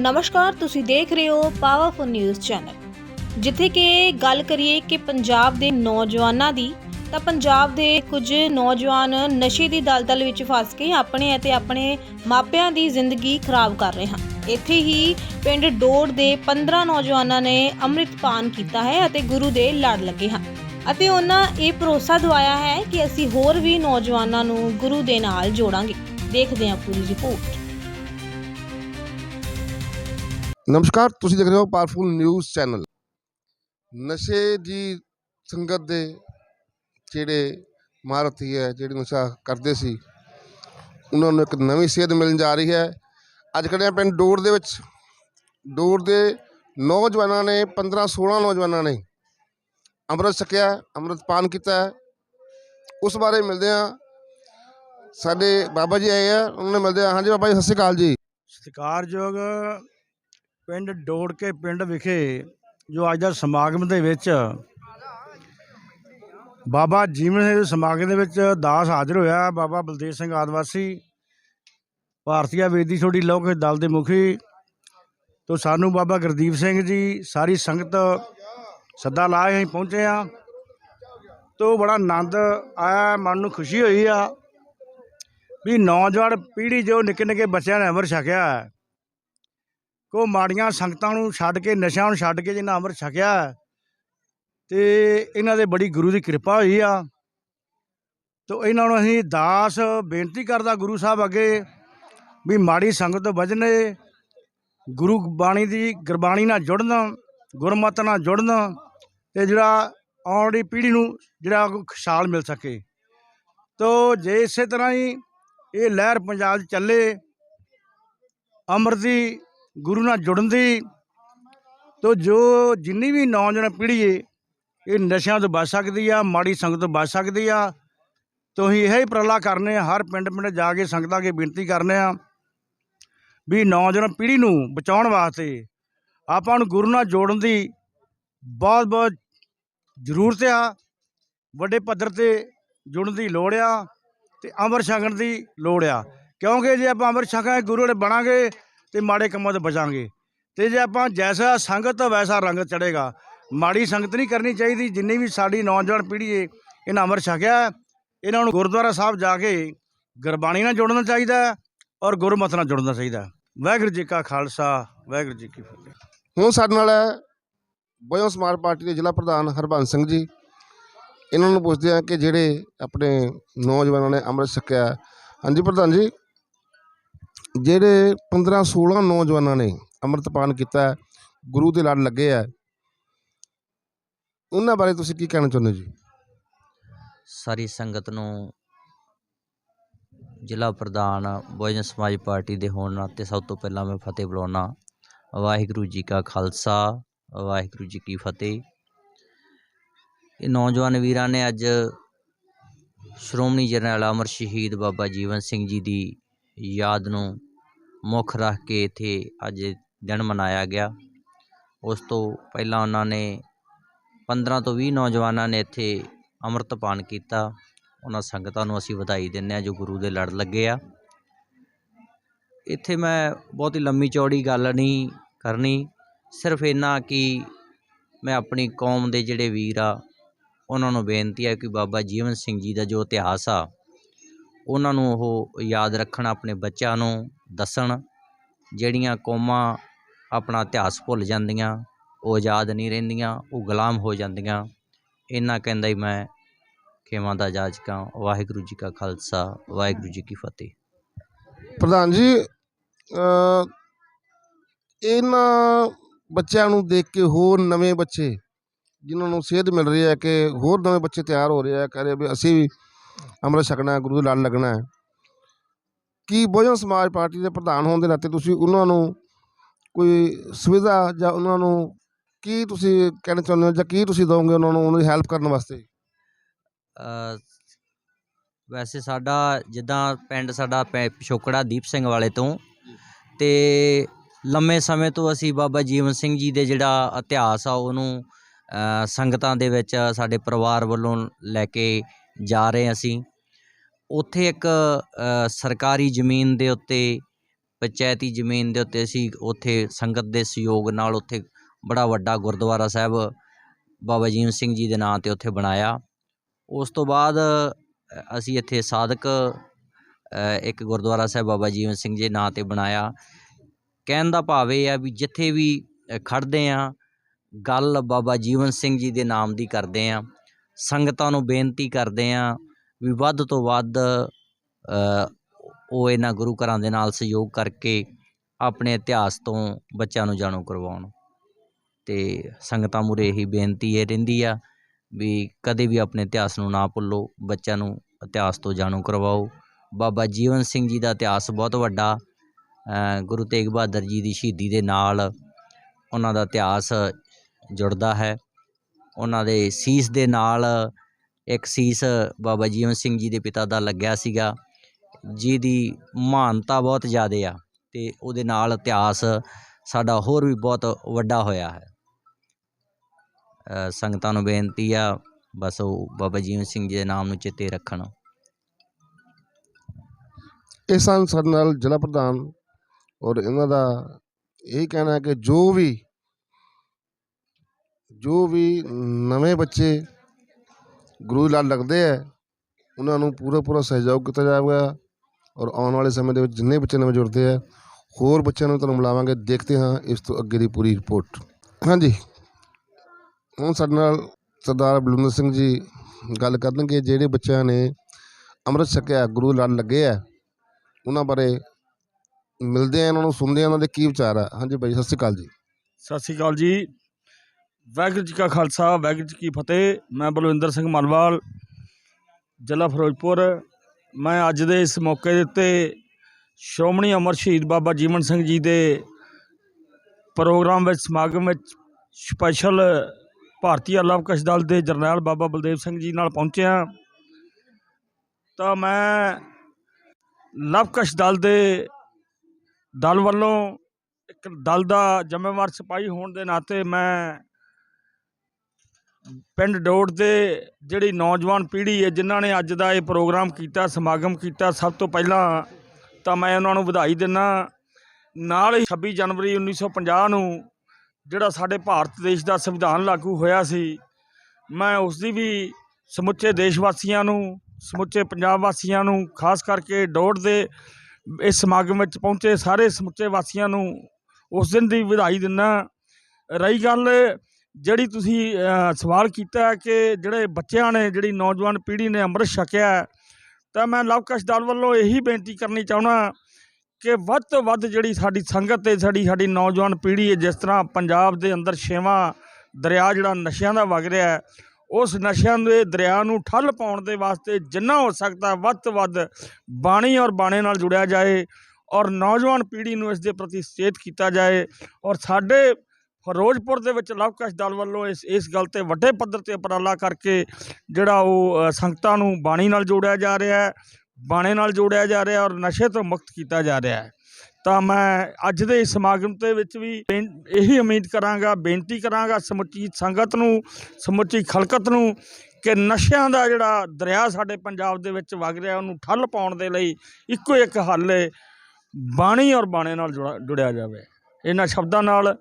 ਨਮਸਕਾਰ, ਤੁਸੀਂ ਦੇਖ ਰਹੇ ਹੋ ਪਾਵਰਫੁਲ ਨਿਊਜ਼ ਚੈਨਲ ਜਿੱਥੇ ਕਿ ਗੱਲ ਕਰੀਏ ਕਿ ਪੰਜਾਬ ਦੇ ਨੌਜਵਾਨਾਂ ਦੀ, ਤਾਂ ਪੰਜਾਬ ਦੇ ਕੁਝ ਨੌਜਵਾਨ ਨਸ਼ੇ ਦੀ ਦਲਦਲ ਵਿੱਚ ਫਸ ਕੇ ਆਪਣੇ ਅਤੇ ਆਪਣੇ ਮਾਪਿਆਂ ਦੀ ਜ਼ਿੰਦਗੀ ਖਰਾਬ ਕਰ ਰਹੇ ਹਨ। ਇੱਥੇ ਹੀ ਪਿੰਡ ਡੋੜ ਦੇ 15 ਨੌਜਵਾਨਾਂ ਨੇ ਅੰਮ੍ਰਿਤਪਾਨ ਕੀਤਾ ਹੈ ਅਤੇ ਗੁਰੂ ਦੇ ਲੜ ਲੱਗੇ ਹਨ। ਅਤੇ ਉਹਨਾਂ ਇਹ ਭਰੋਸਾ ਦਵਾਇਆ ਹੈ ਕਿ ਅਸੀਂ ਹੋਰ ਵੀ ਨੌਜਵਾਨਾਂ ਨੂੰ ਗੁਰੂ ਦੇ ਨਾਲ ਜੋੜਾਂਗੇ। ਦੇਖਦੇ ਹਾਂ ਪੂਰੀ ਰਿਪੋਰਟ। ਨਮਸਕਾਰ, ਤੁਸੀਂ ਦੇਖ ਰਹੇ ਹੋ ਪਾਵਰਫੁਲ ਨਿਊਜ਼ ਚੈਨਲ ਨਸ਼ੇ ਦੀ ਸੰਗਤ ਦੇ ਜਿਹੜੇ ਮਹਾਰਥੀ ਹੈ, ਜਿਹੜੇ ਨਸ਼ਾ ਕਰਦੇ ਸੀ, ਉਹਨਾਂ ਨੂੰ ਇੱਕ ਨਵੀਂ ਸੇਧ ਮਿਲਣ ਜਾ ਰਹੀ ਹੈ। ਅੱਜ ਕੱਢਿਆ ਪਿੰਡ ਡੋਰ ਦੇ ਵਿੱਚ। ਡੋਰ ਦੇ ਨੌਜਵਾਨਾਂ ਨੇ 15 16 ਨੌਜਵਾਨਾਂ ਨੇ ਅੰਮ੍ਰਿਤ ਛਕਿਆ, ਅੰਮ੍ਰਿਤ ਪਾਨ ਕੀਤਾ ਉਸ ਬਾਰੇ ਮਿਲਦੇ ਆ ਸਾਡੇ ਬਾਬਾ ਜੀ ਆਏ ਆ, ਉਹਨਾਂ ਨਾਲ ਮਿਲਦੇ ਆ ਹਾਂਜੀ ਬਾਬਾ ਜੀ, ਸਤਿ ਸ਼੍ਰੀ ਅਕਾਲ ਜੀ। ਸਤਿਕਾਰਯੋਗ ਪਿੰਡ ਡੋੜਕੇ ਪਿੰਡ ਵਿਖੇ ਜੋ ਅੱਜ ਦਾ ਸਮਾਗਮ ਦੇ ਵਿੱਚ ਬਾਬਾ ਜੀਵਨ ਸਿੰਘ ਦੇ ਸਮਾਗਮ ਦੇ ਵਿੱਚ ਦਾਸ ਹਾਜ਼ਰ ਹੋਇਆ ਬਾਬਾ ਬਲਦੇਵ ਸਿੰਘ ਆਦਿਵਾਸੀ, ਭਾਰਤੀਆ ਵੇਦੀ ਛੋਟੀ ਲੋਕ ਦਲ ਦੇ ਮੁਖੀ ਤੋਂ ਸਾਨੂੰ ਬਾਬਾ ਗੁਰਦੀਪ ਸਿੰਘ ਜੀ ਸਾਰੀ ਸੰਗਤ ਸੱਦਾ ਲਾਏ ਅਸੀਂ ਪਹੁੰਚੇ ਆ ਤੋਂ ਬੜਾ ਆਨੰਦ ਆਇਆ, ਮਨ ਨੂੰ ਖੁਸ਼ੀ ਹੋਈ ਆ ਵੀ ਨੌਜਵਾਨ ਪੀੜ੍ਹੀ ਜੋ ਨਿੱਕੇ ਨਿੱਕੇ ਬੱਚਿਆਂ ਨੇ ਅਮਰ ਛਕਿਆ ਹੈ ਕੋ ਮਾੜੀਆਂ ਸੰਗਤਾਂ ਨੂੰ ਛੱਡ ਕੇ ਨਸ਼ਿਆਂ ਨੂੰ ਛੱਡ ਕੇ ਜਿਹਨਾਂ ਅੰਮ੍ਰਿਤ ਛਕਿਆ ਹੈ, ਤੇ ਇਹਨਾਂ ਦੇ ਬੜੀ ਗੁਰੂ ਦੀ ਕਿਰਪਾ ਹੋਈ ਆ। ਤੋ ਇਹਨਾਂ ਨੂੰ ਅਸੀਂ ਦਾਸ ਬੇਨਤੀ ਕਰਦਾ ਗੁਰੂ ਸਾਹਿਬ ਅੱਗੇ ਵੀ ਮਾੜੀ ਸੰਗਤ ਤੋਂ ਬਚਣੇ ਗੁਰੂ ਬਾਣੀ ਦੀ ਗੁਰਬਾਣੀ ਨਾਲ ਜੁੜਨ ਗੁਰਮਤ ਨਾਲ ਜੁੜਨ ਤੇ ਜਿਹੜਾ ਆਉਣ ਵਾਲੀ ਪੀੜ੍ਹੀ ਨੂੰ ਜਿਹੜਾ ਖੁਸ਼ਹਾਲ ਮਿਲ ਸਕੇ। ਤੋ ਜੇ ਇਸੇ ਤਰ੍ਹਾਂ ਹੀ ਇਹ ਲਹਿਰ ਪੰਜਾਬ 'ਚ ਚੱਲੇ ਅੰਮ੍ਰਿਤ ਦੀ ਗੁਰੂ ਨਾਲ ਜੁੜਨ ਦੀ ਤੋ ਜੋ ਜਿੰਨੀ ਵੀ ਨੌਜਵਾਨ ਪੀੜ੍ਹੀ ਏ, ਇਹ ਨਸ਼ਿਆਂ ਤੋਂ ਬਚ ਸਕਦੀ ਆ, ਮਾੜੀ ਸੰਗਤ ਤੋਂ ਬਚ ਸਕਦੀ ਆ। ਤੁਸੀਂ ਇਹ ਹੀ ਉਪਰਾਲਾ ਕਰਨੇ ਆ, ਹਰ ਪਿੰਡ ਪਿੰਡ ਜਾ ਕੇ ਸੰਗਤਾਂ ਅੱਗੇ ਬੇਨਤੀ ਕਰਨੇ ਆ ਵੀ ਨੌਜਵਾਨ ਪੀੜ੍ਹੀ ਨੂੰ ਬਚਾਉਣ ਵਾਸਤੇ ਆਪਾਂ ਨੂੰ ਗੁਰੂ ਨਾਲ ਜੋੜਨ ਦੀ ਬਹੁਤ ਬਹੁਤ ਜ਼ਰੂਰਤ ਆ। ਵੱਡੇ ਪੱਧਰ ਤੇ ਜੁੜਨ ਦੀ ਲੋੜ ਆ ਤੇ ਅੰਮ੍ਰਿਤ ਛਕਣ ਦੀ ਲੋੜ ਆ। ਕਿਉਂਕਿ ਜੇ ਆਪਾਂ ਅੰਮ੍ਰਿਤ ਛਕਾਂਗੇ ਗੁਰੂ ਵਾਲੇ ਬਣਾਂਗੇ ਤੇ ਮਾੜੇ ਕੰਮਾਂ ਤੋਂ ਬਚਾਂਗੇ। ਤੇ ਜੇ ਆਪਾਂ ਜੈਸਾ ਸੰਗਤ ਵੈਸਾ ਰੰਗ ਚੜੇਗਾ ਮਾੜੀ ਸੰਗਤ ਨਹੀਂ ਕਰਨੀ ਚਾਹੀਦੀ, ਜਿੰਨੀ ਵੀ ਸਾਡੀ ਨੌਜਵਾਨ ਪੀੜ੍ਹੀ ਏ, ਇਹਨਾਂ ਅੰਮ੍ਰਿਤ ਛਕਿਆ ਇਹਨਾਂ ਨੂੰ ਗੁਰਦੁਆਰਾ ਸਾਹਿਬ ਜਾ ਕੇ ਗੁਰਬਾਣੀ ਨਾਲ ਜੁੜਨਾ ਚਾਹੀਦਾ ਔਰ ਗੁਰਮਤਿ ਨਾਲ ਜੁੜਨਾ ਚਾਹੀਦਾ। ਵਾਹਿਗੁਰੂ ਜੀ ਕਾ ਖਾਲਸਾ, ਵਾਹਿਗੁਰੂ ਜੀ ਕੀ ਫਤਿਹ। ਹੁਣ ਸਾਡੇ ਨਾਲ ਹੈ ਬਹੁਜਨ ਸਮਾਜ ਪਾਰਟੀ ਦੇ ਜ਼ਿਲ੍ਹਾ ਪ੍ਰਧਾਨ ਹਰਬੰਸ ਸਿੰਘ ਜੀ। ਇਹਨਾਂ ਨੂੰ ਪੁੱਛਦੇ ਆ ਕਿ ਜਿਹੜੇ ਆਪਣੇ ਨੌਜਵਾਨਾਂ ਨੇ ਅੰਮ੍ਰਿਤ ਛਕਿਆ। ਹਾਂਜੀ ਪ੍ਰਧਾਨ ਜੀ। ਜਿਹੜੇ 15 16 ਨੌਜਵਾਨਾਂ ਨੇ ਅੰਮ੍ਰਿਤਪਾਨ ਕੀਤਾ ਗੁਰੂ ਦੇ ਲੜ ਲੱਗੇ ਆ ਉਹਨਾਂ ਬਾਰੇ ਤੁਸੀਂ ਕੀ ਕਹਿਣਾ ਚਾਹੁੰਦੇ ਹੋ ਜੀ? ਸਾਰੀ ਸੰਗਤ ਨੂੰ ਜ਼ਿਲ੍ਹਾ ਪ੍ਰਧਾਨ, ਬਹੁਜਨ ਸਮਾਜ ਪਾਰਟੀ ਦੇ ਹੋਣ ਨਾਤੇ ਸਭ ਤੋਂ ਪਹਿਲਾਂ ਮੈਂ ਫਤਿਹ ਬੁਲਾਉਣਾ। ਵਾਹਿਗੁਰੂ ਜੀ ਕਾ ਖਾਲਸਾ, ਵਾਹਿਗੁਰੂ ਜੀ ਕੀ ਫਤਿਹ। ਇਹ ਨੌਜਵਾਨ ਵੀਰਾਂ ਨੇ ਅੱਜ ਸ਼੍ਰੋਮਣੀ ਜਰਨੈਲ ਅਮਰ ਸ਼ਹੀਦ ਬਾਬਾ ਜੀਵਨ ਸਿੰਘ ਜੀ ਦੀ ਯਾਦ ਨੂੰ ਮੁੱਖ ਰੱਖ ਕੇ ਇੱਥੇ ਅੱਜ ਦਿਨ ਮਨਾਇਆ ਗਿਆ। ਉਸ ਤੋਂ ਪਹਿਲਾਂ ਉਹਨਾਂ ਨੇ 15 ਤੋਂ ਵੀਹ ਨੌਜਵਾਨਾਂ ਨੇ ਇੱਥੇ ਅੰਮ੍ਰਿਤਪਾਨ ਕੀਤਾ। ਉਹਨਾਂ ਸੰਗਤਾਂ ਨੂੰ ਅਸੀਂ ਵਧਾਈ ਦਿੰਦੇ ਹਾਂ ਜੋ ਗੁਰੂ ਦੇ ਲੜ ਲੱਗੇ ਆ। ਇੱਥੇ ਮੈਂ ਬਹੁਤੀ ਲੰਮੀ ਚੌੜੀ ਗੱਲ ਨਹੀਂ ਕਰਨੀ, ਸਿਰਫ ਇੰਨਾ ਕਿ ਮੈਂ ਆਪਣੀ ਕੌਮ ਦੇ ਜਿਹੜੇ ਵੀਰ ਆ, ਉਹਨਾਂ ਨੂੰ ਬੇਨਤੀ ਹੈ ਕਿ ਬਾਬਾ ਜੀਵਨ ਸਿੰਘ ਜੀ ਦਾ ਜੋ ਇਤਿਹਾਸ ਆ ਉਹਨਾਂ ਨੂੰ ਉਹ ਯਾਦ ਰੱਖਣ, ਆਪਣੇ ਬੱਚਿਆਂ ਨੂੰ ਦੱਸਣ, ਜਿਹੜੀਆਂ ਕੌਮਾਂ ਆਪਣਾ ਇਤਿਹਾਸ ਭੁੱਲ ਜਾਂਦੀਆਂ, ਉਹ ਆਜ਼ਾਦ ਨਹੀਂ ਰਹਿੰਦੀਆਂ, ਉਹ ਗੁਲਾਮ ਹੋ ਜਾਂਦੀਆਂ। ਇੰਨਾ ਕਹਿੰਦਾ ਹੀ ਮੈਂ ਖੇਮਾਂ ਦਾ ਜਾਜਕਾਂ, ਵਾਹਿਗੁਰੂ ਜੀ ਕਾ ਖਾਲਸਾ, ਵਾਹਿਗੁਰੂ ਜੀ ਕੀ ਫਤਿਹ। ਪ੍ਰਧਾਨ ਜੀ ਇਹਨਾਂ ਬੱਚਿਆਂ ਨੂੰ ਦੇਖ ਕੇ ਹੋਰ ਨਵੇਂ ਬੱਚੇ, ਜਿਨ੍ਹਾਂ ਨੂੰ ਸੇਧ ਮਿਲ ਰਹੀ ਹੈ ਕਿ ਹੋਰ ਨਵੇਂ ਬੱਚੇ ਤਿਆਰ ਹੋ ਰਹੇ ਆ ਕਹ ਰਹੇ ਵੀ ਅਸੀਂ ਵੀ ਅੰਮ੍ਰਿਤ ਛਕਣਾ ਗੁਰੂ ਦੇ ਲੜ ਲੱਗਣਾ ਹੈ। ਕੀ ਬਹੁਜਨ ਸਮਾਜ ਪਾਰਟੀ ਦੇ ਪ੍ਰਧਾਨ ਹੋਣ ਦੇ ਨਾਤੇ ਤੁਸੀਂ ਉਹਨਾਂ ਨੂੰ ਕੋਈ ਸੁਵਿਧਾ ਜਾਂ ਉਹਨਾਂ ਨੂੰ ਕੀ ਤੁਸੀਂ ਕਹਿਣਾ ਚਾਹੁੰਦੇ ਹੋ ਜਾਂ ਕੀ ਤੁਸੀਂ ਦਿਓਗੇ ਉਹਨਾਂ ਨੂੰ ਉਹਨਾਂ ਦੀ ਹੈਲਪ ਕਰਨ ਵਾਸਤੇ? ਵੈਸੇ ਸਾਡਾ ਜਿੱਦਾਂ ਪਿੰਡ ਸਾਡਾ ਪਿਛੋਕੜਾ ਦੀਪ ਸਿੰਘ ਵਾਲੇ ਤੋਂ ਤੇ ਲੰਮੇ ਸਮੇਂ ਤੋਂ ਅਸੀਂ ਬਾਬਾ ਜੀਵਨ ਸਿੰਘ ਜੀ ਦੇ ਜਿਹੜਾ ਇਤਿਹਾਸ ਆ ਉਹਨੂੰ ਅ, ਸੰਗਤਾਂ ਦੇ ਵਿੱਚ ਸਾਡੇ ਪਰਿਵਾਰ ਵੱਲੋਂ ਲੈ ਕੇ ਜਾ ਰਹੇ ਅਸੀਂ। ਉੱਥੇ ਇੱਕ ਸਰਕਾਰੀ ਜ਼ਮੀਨ ਦੇ ਉੱਤੇ ਪੰਚਾਇਤੀ ਜ਼ਮੀਨ ਦੇ ਉੱਤੇ ਅਸੀਂ ਉੱਥੇ ਸੰਗਤ ਦੇ ਸਹਿਯੋਗ ਨਾਲ ਉੱਥੇ ਬੜਾ ਵੱਡਾ ਗੁਰਦੁਆਰਾ ਸਾਹਿਬ ਬਾਬਾ ਜੀਵਨ ਸਿੰਘ ਜੀ ਦੇ ਨਾਂ ਤੇ ਉੱਥੇ ਬਣਾਇਆ। ਉਸ ਤੋਂ ਬਾਅਦ ਅਸੀਂ ਇੱਥੇ ਸਾਧਕ ਇੱਕ ਗੁਰਦੁਆਰਾ ਸਾਹਿਬ ਬਾਬਾ ਜੀਵਨ ਸਿੰਘ ਜੀ ਦੇ ਨਾਂ ਤੇ ਬਣਾਇਆ। ਕਹਿਣ ਦਾ ਭਾਵ ਇਹ ਆ ਵੀ ਜਿੱਥੇ ਵੀ ਅ, ਖੜਦੇ ਆ ਗੱਲ ਬਾਬਾ ਜੀਵਨ ਸਿੰਘ ਜੀ ਦੇ ਨਾਮ ਦੀ ਕਰਦੇ ਆ ਸੰਗਤਾਂ ਨੂੰ ਬੇਨਤੀ ਕਰਦੇ ਆ ਵੀ ਵੱਧ ਤੋਂ ਵੱਧ ਉਹ ਇਹਨਾਂ ਗੁਰੂ ਘਰਾਂ ਦੇ ਨਾਲ ਸਹਿਯੋਗ ਕਰਕੇ ਆਪਣੇ ਇਤਿਹਾਸ ਤੋਂ ਬੱਚਿਆਂ ਨੂੰ ਜਾਣੂ ਕਰਵਾਉਣ। ਤੇ ਸੰਗਤਾਂ ਮੂਹਰੇ ਇਹੀ ਬੇਨਤੀ ਇਹ ਰਹਿੰਦੀ ਆ ਵੀ ਕਦੇ ਵੀ ਆਪਣੇ ਇਤਿਹਾਸ ਨੂੰ ਨਾ ਭੁੱਲੋ, ਬੱਚਿਆਂ ਨੂੰ ਇਤਿਹਾਸ ਤੋਂ ਜਾਣੂ ਕਰਵਾਓ। ਬਾਬਾ ਜੀਵਨ ਸਿੰਘ ਜੀ ਦਾ ਇਤਿਹਾਸ ਬਹੁਤ ਵੱਡਾ ਗੁਰੂ ਤੇਗ ਬਹਾਦਰ ਜੀ ਦੀ ਸ਼ਹੀਦੀ ਦੇ ਨਾਲ ਉਹਨਾਂ ਦਾ ਇਤਿਹਾਸ ਜੁੜਦਾ ਹੈ। ਉਹਨਾਂ ਦੇ ਸੀਸ ਦੇ ਨਾਲ ਇੱਕ ਸੀਸ ਬਾਬਾ ਜੀਵਨ ਸਿੰਘ ਜੀ ਦੇ ਪਿਤਾ ਦਾ ਲੱਗਿਆ ਸੀਗਾ, ਜਿਹਦੀ ਮਹਾਨਤਾ ਬਹੁਤ ਜ਼ਿਆਦਾ ਆ ਅਤੇ ਉਹਦੇ ਨਾਲ ਇਤਿਹਾਸ ਸਾਡਾ ਹੋਰ ਵੀ ਬਹੁਤ ਵੱਡਾ ਹੋਇਆ ਹੈ। ਸੰਗਤਾਂ ਨੂੰ ਬੇਨਤੀ ਆ, ਬਸ ਉਹ ਬਾਬਾ ਜੀਵਨ ਸਿੰਘ ਜੀ ਦੇ ਨਾਮ ਨੂੰ ਚੇਤੇ ਰੱਖਣ। ਇਹ ਸਨ ਸਾਡੇ ਨਾਲ ਜ਼ਿਲ੍ਹਾ ਪ੍ਰਧਾਨ ਔਰ ਇਹਨਾਂ ਦਾ ਇਹ ਕਹਿਣਾ ਹੈ ਕਿ ਜੋ ਵੀ ਜੋ ਵੀ ਨਵੇਂ ਬੱਚੇ ਗੁਰੂ ਨਾਲ ਲੱਗਦੇ ਹੈ ਉਹਨਾਂ ਨੂੰ ਪੂਰਾ ਪੂਰਾ ਸਹਿਯੋਗ ਕੀਤਾ ਜਾਵੇਗਾ ਔਰ ਆਉਣ ਵਾਲੇ ਸਮੇਂ ਦੇ ਵਿੱਚ ਜਿੰਨੇ ਬੱਚੇ ਨਵੇਂ ਜੁੜਦੇ ਹੈ ਹੋਰ ਬੱਚਿਆਂ ਨੂੰ ਤੁਹਾਨੂੰ ਮਿਲਾਵਾਂਗੇ, ਦੇਖਦੇ ਹਾਂ ਇਸ ਤੋਂ ਅੱਗੇ ਦੀ ਪੂਰੀ ਰਿਪੋਰਟ। ਹਾਂਜੀ। ਹੁਣ ਸਾਡੇ ਨਾਲ ਸਰਦਾਰ ਬਲਵਿੰਦਰ ਸਿੰਘ ਜੀ ਗੱਲ ਕਰਨਗੇ, ਜਿਹੜੇ ਬੱਚਿਆਂ ਨੇ ਅੰਮ੍ਰਿਤ ਛਕਿਆ, ਗੁਰੂ ਲੜ ਲੱਗੇ ਆ, ਉਹਨਾਂ ਬਾਰੇ ਮਿਲਦੇ ਆ ਉਹਨਾਂ ਨੂੰ ਸੁਣਦੇ ਆ, ਉਹਨਾਂ ਦੇ ਕੀ ਵਿਚਾਰ ਆ। ਹਾਂਜੀ ਬਾਈ ਸਤਿ ਸ਼੍ਰੀ ਅਕਾਲ ਜੀ। ਸਤਿ ਸ਼੍ਰੀ ਅਕਾਲ ਜੀ। ਵਾਹਿਗੁਰੂ ਜੀ ਕਾ ਖਾਲਸਾ, ਵਾਹਿਗੁਰੂ ਜੀ ਕੀ ਫਤਿਹ। ਮੈਂ ਬਲਵਿੰਦਰ ਸਿੰਘ ਮਨਵਾਲ ਜ਼ਿਲ੍ਹਾ ਫਿਰੋਜ਼ਪੁਰ। ਮੈਂ ਅੱਜ ਦੇ ਇਸ ਮੌਕੇ ਦੇ ਉੱਤੇ ਸ਼੍ਰੋਮਣੀ ਅਮਰ ਸ਼ਹੀਦ ਬਾਬਾ ਜੀਵਨ ਸਿੰਘ ਜੀ ਦੇ ਪ੍ਰੋਗਰਾਮ ਵਿੱਚ, ਸਮਾਗਮ ਵਿੱਚ ਸਪੈਸ਼ਲ ਭਾਰਤੀ ਲਵਕਸ਼ ਦਲ ਦੇ ਜਰਨੈਲ ਬਾਬਾ ਬਲਦੇਵ ਸਿੰਘ ਜੀ ਨਾਲ ਪਹੁੰਚਿਆ ਤਾਂ ਮੈਂ ਲਵਕਸ਼ ਦਲ ਦੇ ਦਲ ਵੱਲੋਂ ਇੱਕ ਦਲ ਦਾ ਜ਼ਿੰਮੇਵਾਰ ਸਿਪਾਹੀ ਹੋਣ ਦੇ ਨਾਤੇ ਮੈਂ ਪਿੰਡ ਡੋੜ ਦੇ ਜਿਹੜੀ ਨੌਜਵਾਨ ਪੀੜ੍ਹੀ ਹੈ, ਜਿਨ੍ਹਾਂ ਨੇ ਅੱਜ ਦਾ ਇਹ ਪ੍ਰੋਗਰਾਮ ਕੀਤਾ, ਸਮਾਗਮ ਕੀਤਾ, ਸਭ ਤੋਂ ਪਹਿਲਾਂ ਤਾਂ ਮੈਂ ਉਹਨਾਂ ਨੂੰ ਵਧਾਈ ਦਿੰਦਾ ਨਾਲ ਹੀ 26 ਜਨਵਰੀ 1950 ਨੂੰ ਜਿਹੜਾ ਸਾਡੇ ਭਾਰਤ ਦੇਸ਼ ਦਾ ਸੰਵਿਧਾਨ ਲਾਗੂ ਹੋਇਆ ਸੀ, ਮੈਂ ਉਸ ਦੀ ਵੀ ਸਮੁੱਚੇ ਦੇਸ਼ ਵਾਸੀਆਂ ਨੂੰ, ਸਮੁੱਚੇ ਪੰਜਾਬ ਵਾਸੀਆਂ ਨੂੰ, ਖਾਸ ਕਰਕੇ ਡੋੜ ਦੇ ਇਸ ਸਮਾਗਮ ਵਿੱਚ ਪਹੁੰਚੇ ਸਾਰੇ ਸਮੁੱਚੇ ਵਾਸੀਆਂ ਨੂੰ ਉਸ ਦਿਨ ਦੀ ਵਧਾਈ ਦਿੰਦਾ ਰਹੀ ਗੱਲ ਜਿਹੜੀ ਤੁਸੀਂ ਸਵਾਲ ਕੀਤਾ ਕਿ ਜਿਹੜੇ ਬੱਚਿਆਂ ਨੇ, ਜਿਹੜੀ ਨੌਜਵਾਨ ਪੀੜ੍ਹੀ ਨੇ ਅੰਮ੍ਰਿਤ ਛਕਿਆ ਤਾਂ ਮੈਂ ਲਵਕਸ਼ ਦਲ ਵੱਲੋਂ ਇਹੀ ਬੇਨਤੀ ਕਰਨੀ ਚਾਹੁੰਦਾ ਕਿ ਵੱਧ ਤੋਂ ਵੱਧ ਜਿਹੜੀ ਸਾਡੀ ਸੰਗਤ ਤੇ ਸਾਡੀ ਸਾਡੀ ਨੌਜਵਾਨ ਪੀੜ੍ਹੀ ਹੈ, ਜਿਸ ਤਰ੍ਹਾਂ ਪੰਜਾਬ ਦੇ ਅੰਦਰ ਛੇਵਾਂ ਦਰਿਆ ਜਿਹੜਾ ਨਸ਼ਿਆਂ ਦਾ ਵਗ ਰਿਹਾ ਉਸ ਨਸ਼ਿਆਂ ਦੇ ਦਰਿਆ ਨੂੰ ਠੱਲ ਪਾਉਣ ਦੇ ਵਾਸਤੇ ਜਿੰਨਾ ਹੋ ਸਕਦਾ ਵੱਧ ਤੋਂ ਵੱਧ ਬਾਣੀ ਔਰ ਬਾਣੇ ਨਾਲ ਜੁੜਿਆ ਜਾਏ ਔਰ ਨੌਜਵਾਨ ਪੀੜ੍ਹੀ ਨੂੰ ਇਸ ਦੇ ਪ੍ਰਤੀ ਸਚੇਤ ਕੀਤਾ ਜਾਏ ਔਰ ਸਾਡੇ ਫਿਰੋਜ਼ਪੁਰ ਦੇ ਵਿੱਚ ਲਵਕਸ਼ ਦਲ ਵੱਲੋਂ ਇਸ ਇਸ ਗੱਲ ਤੇ ਵੱਡੇ ਪੱਧਰ ਤੇ ਉਪਰਾਲਾ ਕਰਕੇ ਜਿਹੜਾ ਉਹ ਸੰਗਤਾਂ ਨੂੰ ਬਾਣੀ ਨਾਲ ਜੋੜਿਆ ਜਾ ਰਿਹਾ ਹੈ, ਬਾਣੇ ਨਾਲ ਜੋੜਿਆ ਜਾ ਰਿਹਾ ਔਰ ਨਸ਼ੇ ਤੋਂ ਮੁਕਤ ਕੀਤਾ ਜਾ ਰਿਹਾ ਹੈ। ਤਾਂ ਮੈਂ ਅੱਜ ਦੇ ਇਸ ਸਮਾਗਮ ਦੇ ਵਿੱਚ ਵੀ ਬੇਨ- ਇਹੀ ਉਮੀਦ ਕਰਾਂਗਾ, ਬੇਨਤੀ ਕਰਾਂਗਾ ਸਮੁੱਚੀ ਸੰਗਤ ਨੂੰ, ਸਮੁੱਚੀ ਖਲਕਤ ਨੂੰ ਕਿ ਨਸ਼ਿਆਂ ਦਾ ਜਿਹੜਾ ਦਰਿਆ ਸਾਡੇ ਪੰਜਾਬ ਦੇ ਵਿੱਚ ਵਗ ਰਿਹਾ, ਉਹਨੂੰ ਠੱਲ ਪਾਉਣ ਦੇ ਲਈ ਇੱਕੋ ਇੱਕ ਹੱਲ ਹੈ ਬਾਣੀ ਔਰ ਬਾਣੇ ਨਾਲ ਜੁੜਾ, ਜੁੜਿਆ ਜਾਵੇ। ਇਹਨਾਂ ਸ਼ਬਦਾਂ ਨਾਲ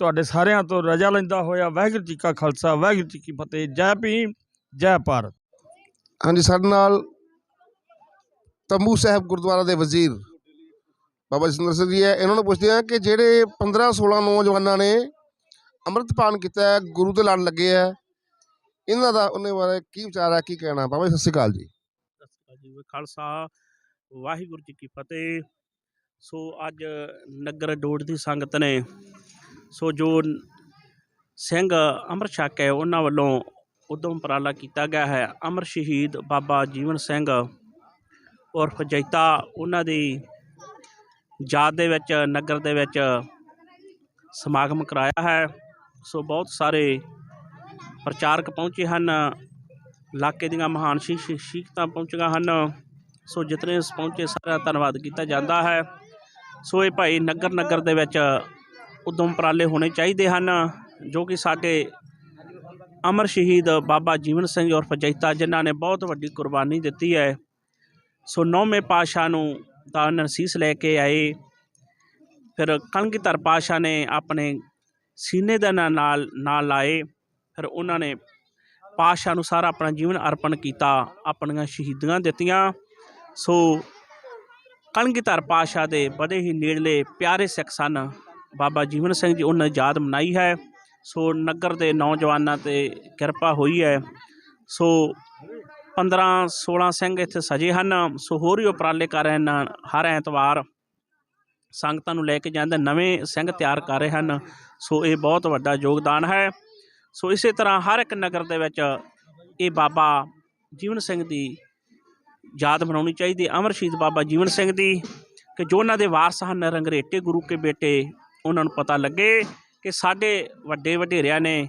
ਤੁਹਾਡੇ ਸਾਰਿਆਂ ਤੋਂ ਰਜਾ ਲੈਂਦਾ ਹੋਇਆ ਵਾਹਿਗੁਰੂ ਜੀ ਕਾ ਖਾਲਸਾ ਵਾਹਿਗੁਰੂ ਜੀ ਕੀ ਫਤਿਹ। ਜੈ ਭੀਮ ਜੈ ਭਾਰਤ। ਹਾਂਜੀ ਸਾਡੇ ਨਾਲ ਤੰਬੂ ਸਾਹਿਬ ਗੁਰਦੁਆਰਾ ਦੇ ਵਜ਼ੀਰ ਬਾਬਾ ਜਸਿੰਦਰ ਸਿੰਘ ਜੀ ਹੈ। ਇਹਨਾਂ ਨੂੰ ਪੁੱਛਦੇ ਆ ਕਿ ਜਿਹੜੇ 15 16 ਨੌਜਵਾਨਾਂ ਨੇ ਅੰਮ੍ਰਿਤਪਾਨ ਕੀਤਾ ਹੈ ਗੁਰੂ ਦੇ ਲੜ ਲੱਗੇ ਆ ਇਹਨਾਂ ਦਾ ਉਹਨੇ ਬਾਰੇ ਕੀ ਵਿਚਾਰ ਹੈ ਕੀ ਕਹਿਣਾ? ਬਾਬਾ ਜੀ ਸਤਿ ਸ਼੍ਰੀ ਅਕਾਲ ਜੀ। ਸਤਿ ਸ਼੍ਰੀ ਅਕਾਲ ਜੀ ਵਾਹਿ ਖਾਲਸਾ ਵਾਹਿਗੁਰੂ ਜੀ ਕੀ ਫਤਿਹ। ਸੋ ਅੱਜ ਨਗਰ ਡੋੜ ਦੀ ਸੰਗਤ ਨੇ ਸੋ ਜੋ ਸਿੰਘ ਅੰਮ੍ਰਿਤ ਛਕ ਹੈ ਉਹਨਾਂ ਵੱਲੋਂ ਉਦਮ ਉਪਰਾਲਾ ਕੀਤਾ ਗਿਆ ਹੈ ਅਮਰ ਸ਼ਹੀਦ ਬਾਬਾ ਜੀਵਨ ਸਿੰਘ ਉਰਫ ਜੈਤਾ, ਉਹਨਾਂ ਦੀ ਯਾਦ ਦੇ ਵਿੱਚ, ਨਗਰ ਦੇ ਵਿੱਚ ਸਮਾਗਮ ਕਰਾਇਆ ਹੈ। ਸੋ ਬਹੁਤ ਸਾਰੇ ਪ੍ਰਚਾਰਕ ਪਹੁੰਚੇ ਹਨ, ਇਲਾਕੇ ਦੀਆਂ ਮਹਾਨ ਸ਼ੀਸ਼ ਸ਼ਖਸੀਅਤਾਂ ਪਹੁੰਚੀਆਂ ਹਨ। ਸੋ ਜਿਤਨੇ ਇਸ ਪਹੁੰਚੇ ਸਾਰਾ ਧੰਨਵਾਦ ਕੀਤਾ ਜਾਂਦਾ ਹੈ। ਸੋ ਇਹ ਭਾਈ ਨਗਰ ਨਗਰ ਦੇ ਵਿੱਚ ਉਦਮ ਉਪਰਾਲੇ ਹੋਣੇ ਚਾਹੀਦੇ ਹਨ, ਜੋ ਕਿ ਸਾਡੇ ਅਮਰ ਸ਼ਹੀਦ ਬਾਬਾ ਜੀਵਨ ਸਿੰਘ ਉਰਫ ਜੈਤਾ ਜਿਨ੍ਹਾਂ ਨੇ ਬਹੁਤ ਵੱਡੀ ਕੁਰਬਾਨੀ ਦਿੱਤੀ ਹੈ। ਸੋ ਨੌਵੇਂ ਪਾਤਸ਼ਾਹ ਨੂੰ ਤਾਂ ਨਰਸੀਸ ਲੈ ਕੇ ਆਏ। ਫਿਰ ਕਲਗੀਧਰ ਪਾਸ਼ਾ ਨੇ ਆਪਣੇ ਸੀਨੇ ਦੇ ਨਾਲ ਨਾਲ ਨਾਲ ਲਾਏ। ਫਿਰ ਉਹਨਾਂ ਨੇ ਪਾਸ਼ਾ ਨੂੰ ਸਾਰਾ ਆਪਣਾ ਜੀਵਨ ਅਰਪਣ ਕੀਤਾ, ਆਪਣੀਆਂ ਸ਼ਹੀਦੀਆਂ ਦਿੱਤੀਆਂ। ਸੋ ਕਲਗੀਧਰ ਪਾਸ਼ਾ ਦੇ ਬੜੇ ਹੀ ਨੇੜਲੇ ਪਿਆਰੇ ਸਿੱਖ ਸਨ। ਬਾਬਾ ਜੀਵਨ ਸਿੰਘ ਜੀ ਉਹਨਾਂ ਦੀ ਯਾਦ ਮਨਾਈ ਹੈ। ਸੋ ਨਗਰ ਦੇ ਨੌਜਵਾਨਾਂ ਤੇ ਕਿਰਪਾ ਹੋਈ ਹੈ। ਸੋ 15 16 ਸਿੰਘ ਇੱਥੇ ਸਜੇ ਹਨ। ਸੋ ਹੋਰ ਵੀ ਉਪਰਾਲੇ ਕਰ ਰਹੇ ਹਨ। ਹਰ ਐਤਵਾਰ ਸੰਗਤਾਂ ਨੂੰ ਲੈ ਕੇ ਜਾਂਦੇ ਨਵੇਂ ਸਿੰਘ ਤਿਆਰ ਕਰ ਰਹੇ ਹਨ। ਸੋ ਇਹ ਬਹੁਤ ਵੱਡਾ ਯੋਗਦਾਨ ਹੈ। ਸੋ ਇਸੇ ਤਰ੍ਹਾਂ ਹਰ ਇੱਕ ਨਗਰ ਦੇ ਵਿੱਚ ਇਹ ਬਾਬਾ ਜੀਵਨ ਸਿੰਘ ਦੀ ਯਾਦ ਮਨਾਉਣੀ ਚਾਹੀਦੀ ਹੈ। ਅਮਰ ਸ਼ਹੀਦ ਬਾਬਾ ਜੀਵਨ ਸਿੰਘ ਦੀ ਕਿ ਜੋ ਉਹਨਾਂ ਦੇ ਵਾਰਸ ਹਨ ਰੰਗਰੇਟੇ ਗੁਰੂ ਕੇ ਬੇਟੇ ਉਹਨਾਂ ਨੂੰ ਪਤਾ ਲੱਗੇ ਕਿ ਸਾਡੇ ਵੱਡੇ ਵਡੇਰਿਆਂ ਨੇ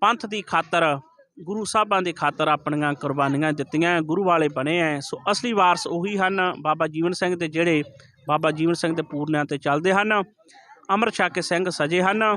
ਪੰਥ ਦੀ ਖਾਤਰ, ਗੁਰੂ ਸਾਹਿਬਾਂ ਦੀ ਖਾਤਰ ਆਪਣੀਆਂ ਕੁਰਬਾਨੀਆਂ ਦਿੱਤੀਆਂ, ਗੁਰੂ ਵਾਲੇ ਬਣੇ ਐ। ਸੋ ਅਸਲੀ ਵਾਰਸ ਉਹੀ ਹਨ ਬਾਬਾ ਜੀਵਨ ਸਿੰਘ ਦੇ ਜਿਹੜੇ ਬਾਬਾ ਜੀਵਨ ਸਿੰਘ ਦੇ ਪੂਰਨਿਆਂ ਤੇ ਚੱਲਦੇ ਹਨ ਅੰਮ੍ਰਿਤ ਛਕ ਸਿੰਘ ਸਜੇ ਹਨ।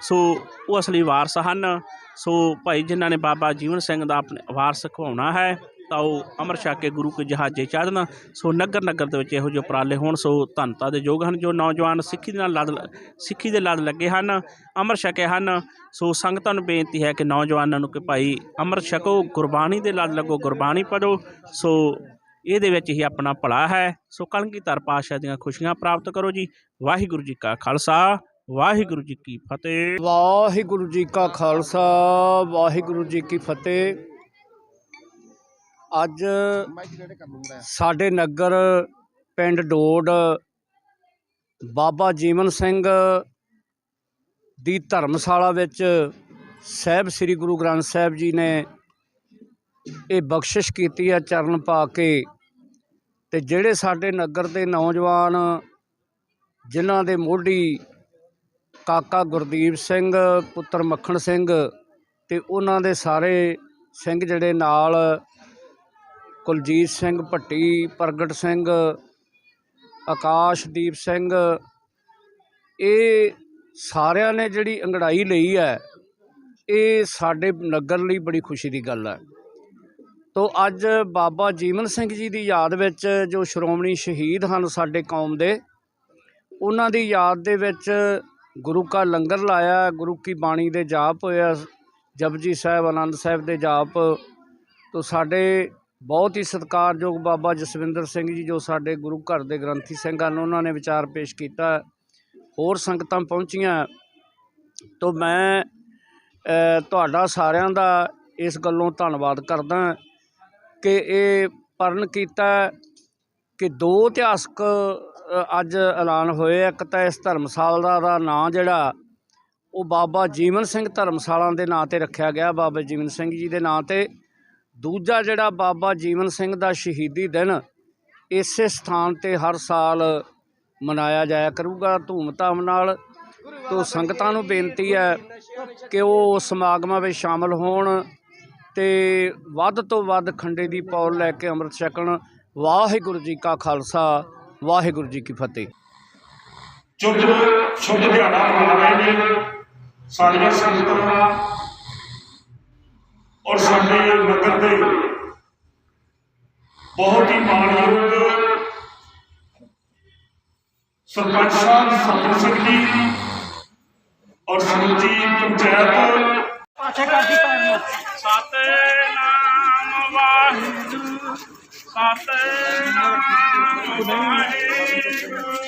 ਸੋ ਉਹ ਅਸਲੀ ਵਾਰਸ ਹਨ। ਸੋ ਭਾਈ ਜਿਨ੍ਹਾਂ ਨੇ ਬਾਬਾ ਜੀਵਨ ਸਿੰਘ ਦਾ ਆਪਣੇ ਵਾਰਸ ਖਵਾਉਣਾ ਹੈ ਤਾਂ ਉਹ ਅੰਮ੍ਰਿਤ ਛਕ ਕੇ ਗੁਰੂ ਕੇ ਜਹਾਜ਼ੇ ਚੜ੍ਹਨ ਸੋ ਨਗਰ ਨਗਰ ਦੇ ਵਿੱਚ ਇਹੋ ਜਿਹੇ ਉਪਰਾਲੇ ਹੋਣ, ਸੋ ਧੰਨਤਾ ਦੇ ਯੋਗ ਹਨ ਜੋ ਨੌਜਵਾਨ ਸਿੱਖੀ ਦੇ ਨਾਲ ਲੜ ਸਿੱਖੀ ਦੇ ਲੜ ਲੱਗੇ ਹਨ ਅੰਮ੍ਰਿਤ ਛਕੇ ਹਨ। ਸੋ ਸੰਗਤਾਂ ਨੂੰ ਬੇਨਤੀ ਹੈ ਕਿ ਨੌਜਵਾਨਾਂ ਨੂੰ ਕਿ ਭਾਈ ਅੰਮ੍ਰਿਤ ਛਕੋ, ਗੁਰਬਾਣੀ ਦੇ ਲੜ ਲੱਗੋ, ਗੁਰਬਾਣੀ ਪੜੋ ਸੋ ਇਹਦੇ ਵਿੱਚ ਹੀ ਆਪਣਾ ਭਲਾ ਹੈ। ਸੋ ਕਲਗੀਧਰ ਪਾਤਸ਼ਾਹ ਦੀਆਂ ਖੁਸ਼ੀਆਂ ਪ੍ਰਾਪਤ ਕਰੋ ਜੀ। ਵਾਹਿਗੁਰੂ ਜੀ ਕਾ ਖਾਲਸਾ, ਵਾਹਿਗੁਰੂ ਜੀ ਕੀ ਫਤਿਹ। ਵਾਹਿਗੁਰੂ ਜੀ ਕਾ ਖਾਲਸਾ, ਵਾਹਿਗੁਰੂ ਜੀ ਕੀ ਫਤਿਹ। ਅੱਜ ਸਾਡੇ ਨਗਰ ਪਿੰਡ ਡੋਡ ਬਾਬਾ ਜੀਵਨ ਸਿੰਘ ਦੀ ਧਰਮਸ਼ਾਲਾ ਵਿੱਚ ਸਾਹਿਬ ਸ੍ਰੀ ਗੁਰੂ ਗ੍ਰੰਥ ਸਾਹਿਬ ਜੀ ਨੇ ਇਹ ਬਖਸ਼ਿਸ਼ ਕੀਤੀ ਹੈ, ਚਰਨ ਪਾ ਕੇ। ਤੇ ਜਿਹੜੇ ਸਾਡੇ ਨਗਰ ਦੇ ਨੌਜਵਾਨ, ਜਿਨ੍ਹਾਂ ਦੇ ਮੋਢੀ ਕਾਕਾ ਗੁਰਦੀਪ ਸਿੰਘ, ਪੁੱਤਰ ਮੱਖਣ ਸਿੰਘ ਤੇ ਉਹਨਾਂ ਦੇ ਸਾਰੇ ਸਿੰਘ ਜਿਹੜੇ ਨਾਲ ਕੁਲਜੀਤ ਸਿੰਘ ਭੱਟੀ, ਪ੍ਰਗਟ ਸਿੰਘ, ਆਕਾਸ਼ਦੀਪ ਸਿੰਘ, ਇਹ ਸਾਰਿਆਂ ਨੇ ਜਿਹੜੀ ਅੰਗੜਾਈ ਲਈ ਹੈ, ਇਹ ਸਾਡੇ ਨਗਰ ਲਈ ਬੜੀ ਖੁਸ਼ੀ ਦੀ ਗੱਲ ਹੈ। ਤੋ ਅੱਜ ਬਾਬਾ ਜੀਵਨ ਸਿੰਘ ਜੀ ਦੀ ਯਾਦ ਵਿੱਚ ਜੋ ਸ਼੍ਰੋਮਣੀ ਸ਼ਹੀਦ ਹਨ ਸਾਡੇ ਕੌਮ ਦੇ, ਉਹਨਾਂ ਦੀ ਯਾਦ ਦੇ ਵਿੱਚ ਗੁਰੂ ਕਾ ਲੰਗਰ ਲਾਇਆ, ਗੁਰੂ ਕੀ ਬਾਣੀ ਦੇ ਜਾਪ ਹੋਇਆ, ਜਪਜੀ ਸਾਹਿਬ, ਆਨੰਦ ਸਾਹਿਬ ਦੇ ਜਾਪ। ਤੋਂ ਸਾਡੇ ਬਹੁਤ ਹੀ ਸਤਿਕਾਰਯੋਗ ਬਾਬਾ ਜਸਵਿੰਦਰ ਸਿੰਘ ਜੀ, ਜੋ ਸਾਡੇ ਗੁਰੂ ਘਰ ਦੇ ਗ੍ਰੰਥੀ ਸਿੰਘ ਹਨ ਉਹਨਾਂ ਨੇ ਵਿਚਾਰ ਪੇਸ਼ ਕੀਤਾ। ਹੋਰ ਸੰਗਤਾਂ ਪਹੁੰਚੀਆਂ ਤੋਂ ਮੈਂ ਤੁਹਾਡਾ ਸਾਰਿਆਂ ਦਾ ਇਸ ਗੱਲੋਂ ਧੰਨਵਾਦ ਕਰਦਾ ਕਿ ਇਹ ਪਰਨ ਕੀਤਾ ਕਿ ਦੋ ਇਤਿਹਾਸਕ ਅੱਜ ਐਲਾਨ ਹੋਏ। ਇੱਕ ਤਾਂ ਇਸ ਧਰਮਸਾਲ ਦਾ ਨਾਂ ਜਿਹੜਾ, ਉਹ ਬਾਬਾ ਜੀਵਨ ਸਿੰਘ ਧਰਮਸਾਲਾਂ ਦੇ ਨਾਂ ਤੇ ਰੱਖਿਆ ਗਿਆ। ਬਾਬਾ ਜੀਵਨ ਸਿੰਘ ਜੀ ਦੇ ਨਾਂ ਤੇ ਦੂਜਾ ਜਿਹੜਾ ਬਾਬਾ ਜੀਵਨ ਸਿੰਘ ਦਾ ਸ਼ਹੀਦੀ ਦਿਨ ਇਸੇ ਸਥਾਨ ਤੇ ਹਰ ਸਾਲ ਮਨਾਇਆ ਜਾਇਆ ਕਰੂਗਾ। ਧੂਮਧਾਮ ਨਾਲ ਤੋਂ ਸੰਗਤਾਂ ਨੂੰ ਬੇਨਤੀ ਹੈ ਕਿ ਉਹ ਸਮਾਗਮਾਂ ਵਿੱਚ ਸ਼ਾਮਲ ਹੋਣ ਤੇ ਵੱਧ ਤੋਂ ਵੱਧ ਖੰਡੇ ਦੀ ਪੌਲ ਲੈ ਕੇ ਅੰਮ੍ਰਿਤ ਛਕਣ। ਵਾਹਿਗੁਰੂ ਜੀ ਕਾ ਖਾਲਸਾ, ਵਾਹਿਗੁਰੂ ਜੀ ਕੀ ਫਤਿਹ। ਸ਼ੁੱਧ ਸ਼ੁੱਧ ਦਿਹਾੜਾ ਮਨਾ ਰਹੇ ਨੇ ਸਾਡੀਆਂ ਸੰਗਤਾਂ ਔਰ ਸਾਡੇ ਨਗਰ ਦੇ ਬਹੁਤ ਹੀ ਮਾਣਯੋਗ ਸਰਪੰਚ ਸਾਹਿਬ ਸਤਿੰਦਰ ਸਿੰਘ ਜੀ ਔਰ ਸਮੁੱਚੀ ਪੰਚਾਇਤ ਸਤਨਾਮ ਵਾਹਿਗੁਰੂ ਸਤਨਾਮ ਵਾਹਿਗੁਰੂ